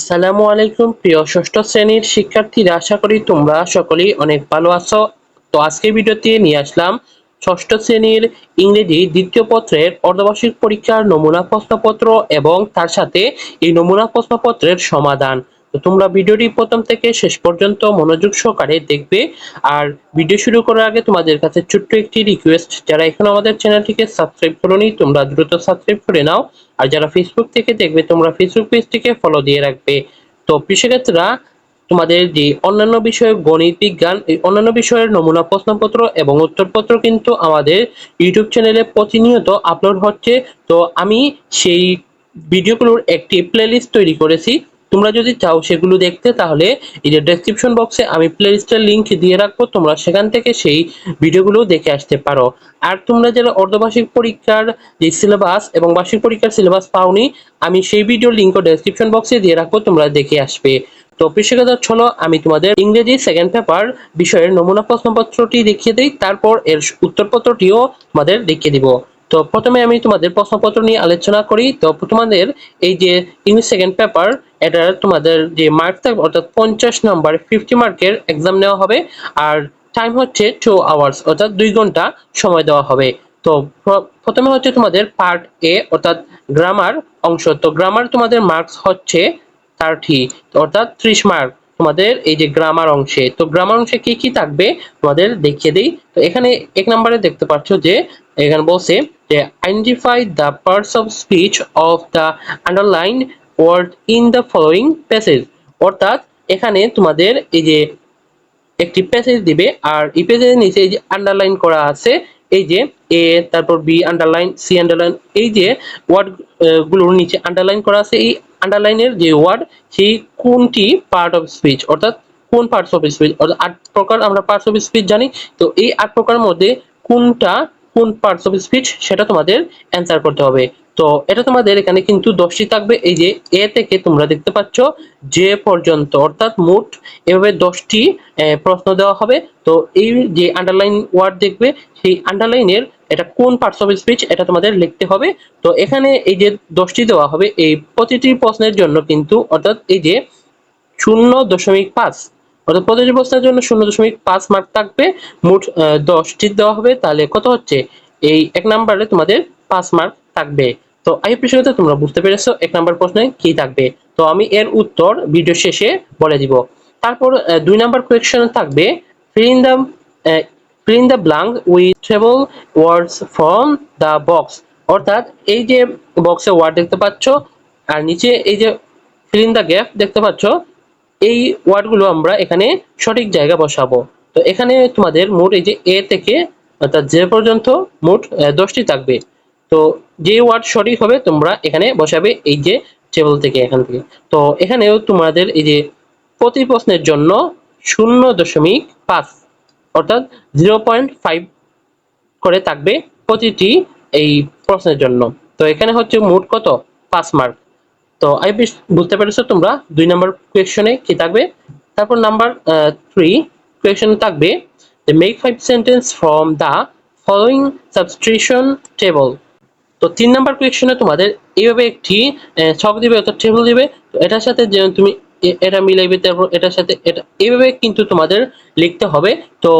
আসসালামু আলাইকুম, প্রিয় ষষ্ঠ শ্রেণির শিক্ষার্থীরা, আশা করি তোমরা সকলেই অনেক ভালো আছো। তো আজকের ভিডিওতে নিয়ে আসলাম ষষ্ঠ শ্রেণির ইংরেজি দ্বিতীয় পত্রের অর্ধবার্ষিক পরীক্ষার নমুনা প্রশ্নপত্র এবং তার সাথে এই নমুনা প্রশ্নপত্রের সমাধান। তো তোমরা ভিডিওটি প্রথম থেকে শেষ পর্যন্ত মনোযোগ সহকারে দেখবে। আর ভিডিও শুরু করার আগে তোমাদের কাছে ছোট্ট একটি রিকোয়েস্ট যারা এখন আমাদের চ্যানেলটিকে সাবস্ক্রাইব করোনি, তোমরা দ্রুত সাবস্ক্রাইব করে নাও। আর যারা ফেসবুক থেকে দেখবে, তোমরা ফেসবুক পেজটিকে ফলো দিয়ে রাখবে। তো কৃষিক্ষেত্রা তোমাদের যে অন্যান্য বিষয় গণিত, বিজ্ঞান অন্যান্য বিষয়ের নমুনা প্রশ্নপত্র এবং উত্তরপত্র কিন্তু আমাদের ইউটিউব চ্যানেলে প্রতিনিয়ত আপলোড হচ্ছে। তো আমি সেই ভিডিওগুলোর একটি প্লেলিস্ট তৈরি করেছি। তোমরা যদি চাও সেগুলো দেখতে, তাহলে এই যে ডেসক্রিপশন বক্সে আমি প্লেলিস্টের লিংক দিয়ে রাখব, তোমরা সেখান থেকে সেই ভিডিওগুলো দেখে আসতে পারো। আর তোমরা যারা অর্ধবার্ষিক পরীক্ষার যে সিলেবাস এবং বার্ষিক পরীক্ষার সিলেবাস পাওনি, আমি সেই ভিডিও লিঙ্কও ডেসক্রিপশন বক্সে দিয়ে রাখব, তোমরা দেখে আসবে। তো কৃষিকাজ চলো আমি তোমাদের ইংরেজি সেকেন্ড পেপার বিষয়ের নমুনা প্রশ্নপত্রটি দেখিয়ে দিই, তারপর এর উত্তরপত্রটিও তোমাদের দেখিয়ে দিব। তো প্রথমে আমি তোমাদের প্রশ্নপত্র নিয়ে আলোচনা করি। তো তোমাদের এই যে ইংলিশ সেকেন্ড পেপার এটা তোমাদের যে মার্ক থাকবে, অর্থাৎ পঞ্চাশ নম্বর ফিফটি মার্কের এক্সাম নেওয়া হবে। আর টাইম হচ্ছে টু আওয়ার্স অর্থাৎ দুই ঘণ্টা সময় দেওয়া হবে। তো প্রথমে হচ্ছে তোমাদের পার্ট এ অর্থাৎ গ্রামার অংশ। তো গ্রামার তোমাদের মার্কস হচ্ছে থার্টি অর্থাৎ ত্রিশ মার্ক তোমাদের এই যে গ্রামার অংশে। তো গ্রামার অংশে কি কি থাকবে? তোমাদের দেখিয়ে দিই। তো এখানে এক নম্বরে দেখতে পাচ্ছ যে, এখানে বলছে যে identify the parts of speech of the underline word in the following passage অর্থাৎ, এখানে তোমাদের এই যে একটি প্যাসেজ দিবে, আর এই প্যাসেজের নিচে এই যে আন্ডারলাইন করা আছে, এই যে এ তারপর বি আন্ডারলাইন সি আন্ডারলাইন এই যে ওয়ার্ডগুলোর নিচে আন্ডারলাইন করা আছে, এই আন্ডারলাইনের যে ওয়ার্ড সেই কোনটি পার্ট অফ স্পিচ অর্থাৎ, কোন পার্টস অফ স্পিচ অর্থাৎ, আট প্রকার আমরা পার্টস অফ স্পিচ জানি। তো এই আট প্রকারের মধ্যে কোনটা কোন পার্টস অফ স্পিচ সেটা তোমাদের অ্যান্সার করতে হবে। তো এটা তোমাদের এখানে কিন্তু দশটি থাকবে। এই যে এ থেকে তোমরা দেখতে পাচ্ছ যে পর্যন্ত, অর্থাৎ মোট এভাবে দশটি প্রশ্ন দেওয়া হবে। তো এই যে আন্ডারলাইন ওয়ার্ড দেখবে, সেই আন্ডারলাইনের এটা কোন পার্টস অফ স্পিচ এটা তোমাদের লিখতে হবে। তো এখানে এই যে দশটি দেওয়া হবে, এই প্রতিটি প্রশ্নের জন্য কিন্তু, অর্থাৎ এই যে শূন্য দশমিক পাঁচ অর্থাৎ প্রতিটি প্রশ্নের জন্য শূন্য দশমিক পাঁচ মার্ক থাকবে। মোট দশটি দেওয়া হবে। তাহলে কত হচ্ছে? এই এক নাম্বারে তোমাদের পাঁচ মার্ক থাকবে। তো এই বিষয়টা তোমরা বুঝতে পেরেছ এক নাম্বার প্রশ্নে কি থাকবে? তো আমি এর উত্তর ভিডিও শেষে বলে দিব। তারপর দুই নাম্বার কোয়েকশন থাকবে the uh, fill in the blank with several words from the অর্থাৎ এই যে বক্সে ওয়ার্ড দেখতে পাচ্ছ আর নিচে এই যে fill in the gap দেখতে পাচ্ছ এই ওয়ার্ডগুলো আমরা এখানে সঠিক জায়গা বসাবো। তো এখানে তোমাদের মোট এই যে এ থেকে অর্থাৎ যে পর্যন্ত মোট দশটি থাকবে। তো যে ওয়ার্ড সঠিক হবে তোমরা এখানে বসাবে এই যে টেবিল থেকে এখান থেকে। তো এখানেও তোমাদের এই যে প্রতি প্রশ্নের জন্য শূন্য দশমিক পাঁচ, অর্থাৎ জিরো পয়েন্ট ফাইভ করে থাকবে প্রতিটি এই প্রশ্নের জন্য। তো এখানে হচ্ছে মোট কত? পাঁচ মার্ক তো আই বেশ বুঝতে পেরেছ তোমরা, দুই নাম্বার কোয়েশনে কি থাকবে? তারপর নাম্বার থ্রি কোয়েশন থাকবে যে make five sentence from the following substitution table তো তিন নাম্বার কোয়েশনে তোমাদের এইভাবে একটি ছক দিবে অর্থাৎ টেবিল দিবে, তো এটার সাথে যে তুমি এটা মিলাইবে, তারপর এটার সাথে এটা, এইভাবে কিন্তু তোমাদের লিখতে হবে। তো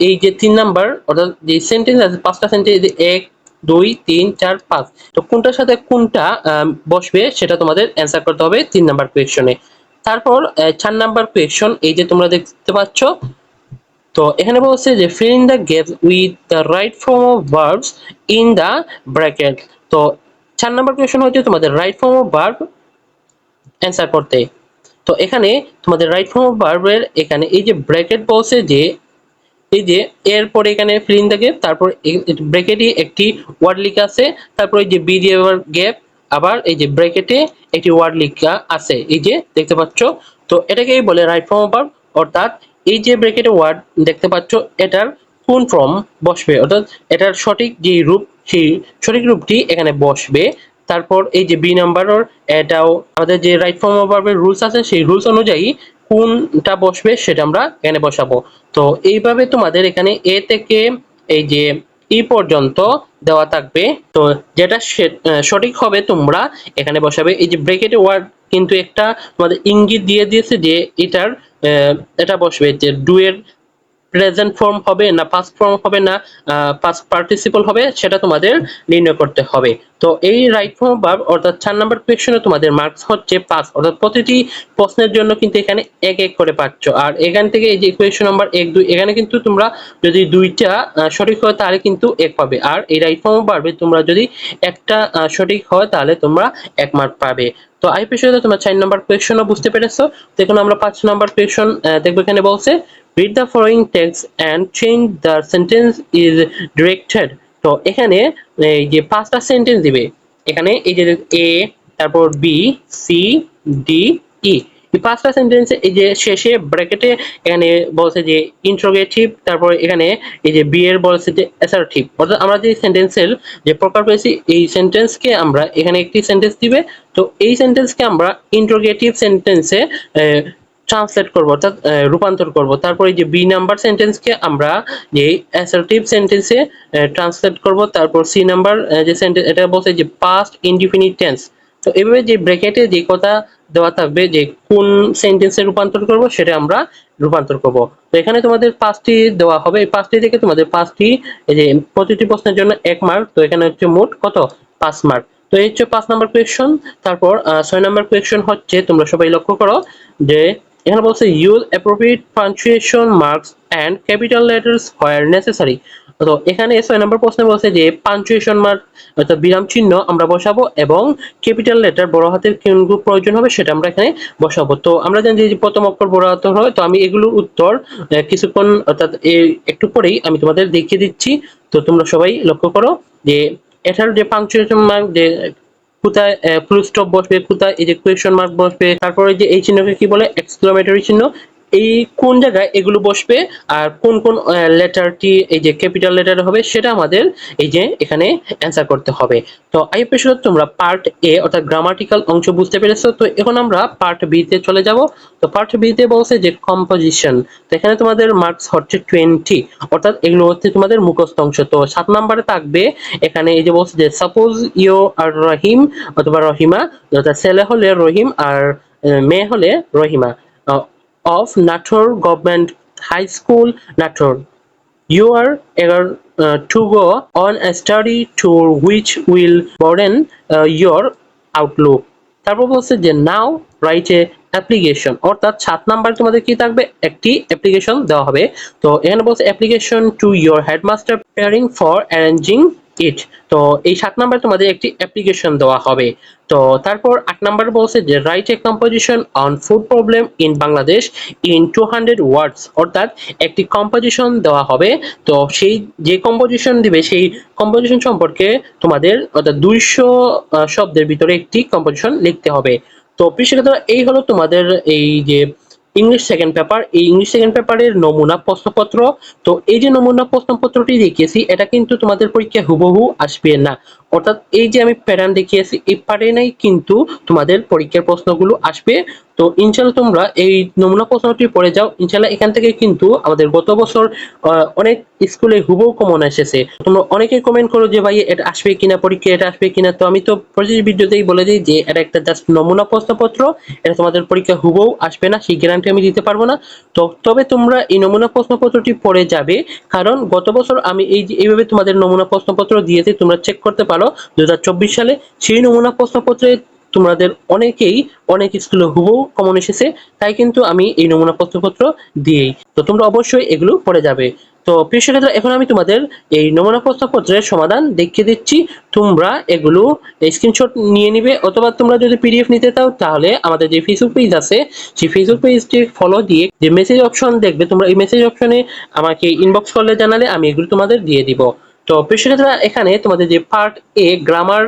এই যে তিন নাম্বার অর্থাৎ যে সেন্টেন্স আছে, পাঁচটা সেন্টেন্স এক দুই, তিন, চার, পাঁচ। তো কোনটার সাথে কোনটা বসবে সেটা তোমাদের অ্যান্সার করতে হবে তিন নাম্বার কোয়েশনে তারপর চার নাম্বার কোয়েশন এই যে তোমরা দেখতে পাচ্ছ, তো এখানে বলছে যে, fill in the gaps with the right form of verbs in the bracket তো চার নাম্বার কোয়েশন হচ্ছে তোমাদের right form of verb answer করতে। তো এখানে তোমাদের রাইট ফর্ম অফ ভার্বের এখানে এই যে ব্র্যাকেট বলছে যে এই যে এরপর এখানে fill থাকে, তারপর ব্র্যাকেটে একটি ওয়ার্ড লেখা আছে, তারপর এই যে বি দিয়ে আবার গ্যাপ আবার এই যে ব্রেকেটে একটি ওয়ার্ড লেখা আছে, এই যে দেখতে পাচ্ছ। তো এটাকেই বলে রাইট ফর্ম অফ অর্থাৎ এই যে ব্র্যাকেটে ওয়ার্ড দেখতে পাচ্ছ, এটার কোন ফর্ম বসবে? অর্থাৎ এটার সঠিক যে রূপ, সেই সঠিক রূপটি এখানে বসবে। তারপর এই যে বি নাম্বারের এটাও আমাদের যে রাইট ফর্ম অফ ভার্বের রুলস আছে, সেই রুলস অনুযায়ী কোনটা বসবে সেটা আমরা এখানে বসাবো। তো এইভাবে তোমাদের এখানে এ থেকে এই যে ই পর্যন্ত দেওয়া থাকবে। তো যেটা সঠিক হবে তোমরা এখানে বসাবে। এই যে ব্রেকেট ওয়ার্ড কিন্তু একটা তোমাদের ইঙ্গিত দিয়ে দিয়েছে যে এটার এটা বসবে যে ডুয়ের প্রেজেন্ট ফর্ম হবে না পাস্ট ফর্ম হবে না পাস্ট পার্টিসিপল হবে, সেটা তোমাদের নির্ণয় করতে হবে। তো এই রাইট ফর্ম ভার্ব অর্থাৎ চার নাম্বার কোয়েশনে তোমাদের মার্কস হচ্ছে পাঁচ অর্থাৎ প্রতিটি প্রশ্নের জন্য কিন্তু এখানে এক এক করে পাচ্ছ। আর এখান থেকে এই যে কোয়েশন নাম্বার এক, দুই, এখানে কিন্তু তোমরা যদি দুইটা সঠিক হয় তাহলে কিন্তু এক পাবে। আর এই রাইট ফর্ম ভার্বে তোমরা যদি একটা সঠিক হয় তাহলে তোমরা এক মার্ক পাবে। তো আই পেশাতে তোমরা চার নাম্বার কোয়েশনও বুঝতে পেরেছ। দেখুন আমরা পাঁচ নাম্বার কোয়েশন দেখব এখানে বলছে read the following text and change the sentence is directed. তো এখানে এই যে পাঁচটা সেন্টেন্স দিবে, এখানে এই যে এ তারপর বি সি ডি ই এই পাঁচটা সেন্টেন্সে এই যে শেষে ব্র্যাকেটে এখানে বলছে যে ইন্ট্রোগেটিভ তারপর এখানে এই যে বি এর বলছে যে অ্যাসার্টিভ অর্থাৎ আমরা যে সেন্টেন্সের যে প্রকার পেয়েছি, এই সেন্টেন্সকে আমরা এখানে একটি সেন্টেন্স দিবে। তো এই সেন্টেন্সকে আমরা ইন্ট্রোগেটিভ সেন্টেন্সে ট্রান্সলেট করব, অর্থাৎ রূপান্তর করব। তারপরে যে বি নাম্বার সেন্টেন্সকে আমরা যে অ্যাসার্টিভ সেন্টেন্সে ট্রান্সলেট করব, তারপর সি নাম্বার যে সেন্টেন্স এটা বলছে যে পাস্ট ইনডিফিনিট টেন্স তো এভাবে যে ব্র্যাকেটে যে কথা দেওয়া থাকবে যে কোন সেন্টেন্সে রূপান্তর করব, সেটা আমরা রূপান্তর করব। তো এখানে তোমাদের পাঁচটি দেওয়া হবে। এই পাঁচটি থেকে তোমাদের পাঁচটি এই যে প্রতিটি প্রশ্নের জন্য এক মার্ক তো এখানে হচ্ছে মোট কত? পাঁচ মার্ক তো এই হচ্ছে পাঁচ নাম্বার কোয়েশ্চন তারপর ছয় নাম্বার কোয়েশ্চন হচ্ছে, তোমরা সবাই লক্ষ্য করো, যে এখানে বলছে use appropriate punctuation marks and capital letters where necessary তো এখানে ছয় নম্বর প্রশ্নে বলছে যে পাঞ্চুয়েশন মার্ক অর্থাৎ বিরাম চিহ্ন আমরা বসাবো এবং ক্যাপিটাল লেটার বড় হাতের কোনগুলো প্রয়োজন হবে সেটা আমরা এখানে বসাবো। তো আমরা জানি যে প্রথম অক্ষর বড় হাতের হয়, তো আমি এগুলোর উত্তর কিছুক্ষণ, অর্থাৎ একটু পরেই আমি তোমাদের দেখিয়ে দিচ্ছি। তো তোমরা সবাই লক্ষ্য করো যে, এটার যে পাঞ্চুয়েশন মার্ক যে কোথায় ফুল স্টপ বসবে, কোথায়, এই যে কোয়েশ্চন মার্ক বসবে, তারপরে যে এই চিহ্নকে কি বলে এক্সক্লামেটরি চিহ্ন এই কোন জায়গায় এগুলো বসবে আর কোন কোন লেটারটি, এই যে ক্যাপিটাল লেটার হবে, সেটা আমাদের এই যে এখানে অ্যান্সার করতে হবে। তো আই পেশার তোমরা পার্ট এ অর্থাৎ গ্রামাটিক্যাল অংশ বুঝতে পেরেছ, তো এখন আমরা পার্ট বি তে চলে যাব। তো পার্ট বি তে বলছে যে কম্পোজিশন তো এখানে তোমাদের মার্কস হচ্ছে টোয়েন্টি অর্থাৎ এগুলো হচ্ছে তোমাদের মুখস্থ অংশ। তো সাত নম্বরে থাকবে, এখানে এই যে বলছে যে সাপোজ ইউ আর রহিম অথবা রহিমা, অর্থাৎ ছেলে হলে রহিম আর মেয়ে হলে Rahima. Of Natore government high school are eager uh, to go on a study tour which will broaden uh, your outlook. তারপর বলছে যে নাও রাইট এ অ্যাপ্লিকেশন অর্থাৎ সাত নাম্বার তোমাদের কি থাকবে? একটি অ্যাপ্লিকেশন দেওয়া হবে। তো এখানে বলছে application to your headmaster praying for arranging it তো এই সাত নাম্বার তোমাদের একটি অ্যাপ্লিকেশন দেওয়া হবে। তো তারপর আট নাম্বার বলছে যে write a composition on food problem in Bangladesh in two hundred words অর্থাৎ একটি কম্পোজিশন দেওয়া হবে। তো সেই যে কম্পোজিশন দিবে, সেই কম্পোজিশন সম্পর্কে তোমাদের অর্থাৎ দুইশো শব্দের ভিতরে একটি কম্পোজিশন লিখতে হবে। তো কৃষিক্ষেত্রে এই হলো তোমাদের এই যে ইংলিশ সেকেন্ড পেপার এই ইংলিশ সেকেন্ড পেপারের নমুনা প্রশ্নপত্র, তো এই যে নমুনা প্রশ্নপত্রটি দেখিয়েছি, এটা কিন্তু তোমাদের পরীক্ষায় হুবহু আসবে না। অর্থাৎ এই যে আমি প্যাটার্ন দেখিয়েছি, এই প্যাটার্নেই কিন্তু তোমাদের পরীক্ষার প্রশ্নগুলো আসবে। তো ইনশাল্লাহ তোমরা এই নমুনা প্রশ্নটি পড়ে যাও। ইনশাল্লাহ এখান থেকে কিন্তু আমাদের গত বছর অনেক স্কুলে হুবহু কমন এসেছে। তোমরা অনেকে কমেন্ট করো যে, ভাই, এটা আসবে কিনা, পরীক্ষা এটা আসবে কিনা? তো আমি তো প্রতিটি ভিডিওতেই বলে দিই যে, এটা একটা জাস্ট নমুনা প্রশ্নপত্র। এটা তোমাদের পরীক্ষা হুবহু আসবে না, সেই গ্যারান্টি আমি দিতে পারব না। তো তবে তোমরা এই নমুনা প্রশ্নপত্রটি পড়ে যাবে। কারণ গত বছর আমি এই যে, এইভাবে তোমাদের নমুনা প্রশ্নপত্র দিয়েছি, তোমরা চেক করতে পারো দু সালে সেই নমুনা প্রশ্নপত্রে তোমাদের অনেকেই, অনেক স্কুলে হুবহু কমন এসেছে, তাই কিন্তু আমি এই নমুনা প্রশ্নপত্র দিয়েই। তো তোমরা অবশ্যই এগুলো পড়ে যাবে। তো প্রিয় শিক্ষার্থীরা, এখন আমি তোমাদের এই নমুনা প্রশ্নপত্রের সমাধান দেখিয়ে দিচ্ছি। তোমরা এগুলো স্ক্রিনশট নিয়ে নিবে, অথবা তোমরা যদি পিডিএফ নিতে চাও, তাহলে আমাদের যে ফেসবুক পেজ আছে, সেই ফেসবুক পেজটি ফলো দিয়ে যে মেসেজ অপশন দেখবে, তোমরা এই মেসেজ অপশনে আমাকে ইনবক্স করলে জানালে আমি এগুলো তোমাদের দিয়ে দিব। তো শিক্ষার্থীরা, এখানে তোমাদের যে পার্ট এ গ্রামার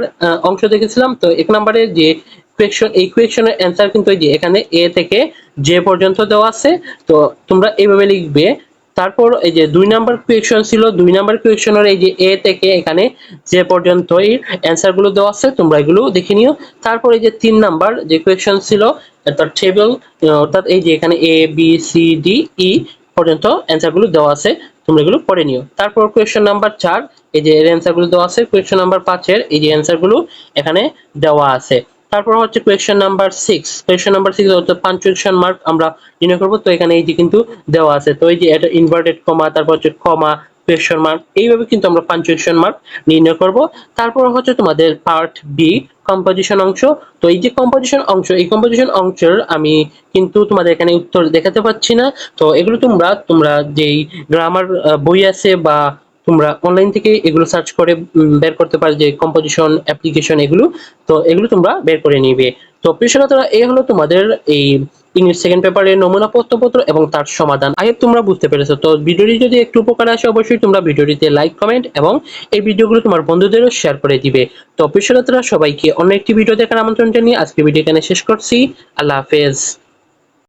অংশ দেখেছিলাম, তো এক নম্বরের যে কোয়েকশন এই কোয়েকশনের অ্যান্সার কিন্তু এই যে এখানে এ থেকে যে পর্যন্ত দেওয়া আছে। তো তোমরা এইভাবে লিখবে। তারপর এই যে দুই নাম্বার কোয়েকশন ছিল, দুই নাম্বার কোয়েকশনের এই যে এ থেকে এখানে যে পর্যন্ত এই অ্যান্সারগুলো দেওয়া আছে। তোমরা এগুলো দেখে নিও। তারপর এই যে তিন নাম্বার যে কোয়েকশন ছিল অর্থাৎ টেবিল অর্থাৎ এই যে এখানে A B C D E পর্যন্ত অ্যান্সারগুলো দেওয়া আছে। তোমরা এগুলো পড়ে নিও। তারপর কোয়েশ্চন নাম্বার চার, এই যে অ্যান্সারগুলো দেওয়া আছে কোয়েশ্চন নাম্বার পাঁচের এই যে অ্যান্সারগুলো এখানে দেওয়া আছে। তারপর হচ্ছে question number six question number six হচ্ছে পাঞ্চুয়েশন মার্ক আমরা নির্ণয় করব। তো এখানে এই যে কিন্তু দেওয়া আছে। তো এই যে এটা ইনভার্টেড কমা তারপর হচ্ছে কমা কোয়েশ্চন মার্ক এইভাবে কিন্তু আমরা পাঞ্চুয়েশন মার্ক নির্ণয় করব। তারপর হচ্ছে তোমাদের পার্ট বি কম্পোজিশন অংশ। তো এই যে কম্পোজিশন অংশ, এই কম্পোজিশন অংশের আমি কিন্তু তোমাদের এখানে উত্তর দেখাতে পাচ্ছি না। তো এগুলো তোমরা তোমরা যেই গ্রামার বই আছে বা তোমরা অনলাইন থেকে এগুলো সার্চ করে বের করতে পারো যে কম্পোজিশন অ্যাপ্লিকেশন এগুলো। তো এগুলো তোমরা বের করে নিবে। তো প্রিয়সনাতরা এই হলো তোমাদের এই ইংলিশ সেকেন্ড পেপারের নমুনা প্রশ্নপত্র এবং তার সমাধান। আগে তোমরা বুঝতে পেরেছ। তো ভিডিওটি যদি একটু উপকার আসে, অবশ্যই তোমরা ভিডিওটিতে লাইক কমেন্ট এবং এই ভিডিওগুলো তোমার বন্ধুদেরও শেয়ার করে দিবে। তো প্রিয়সনাতরা সবাইকে অন্য একটি ভিডিও দেখার আমন্ত্রণ জানিয়ে আজকে ভিডিও এখানে শেষ করছি। আল্লাহ হাফেজ।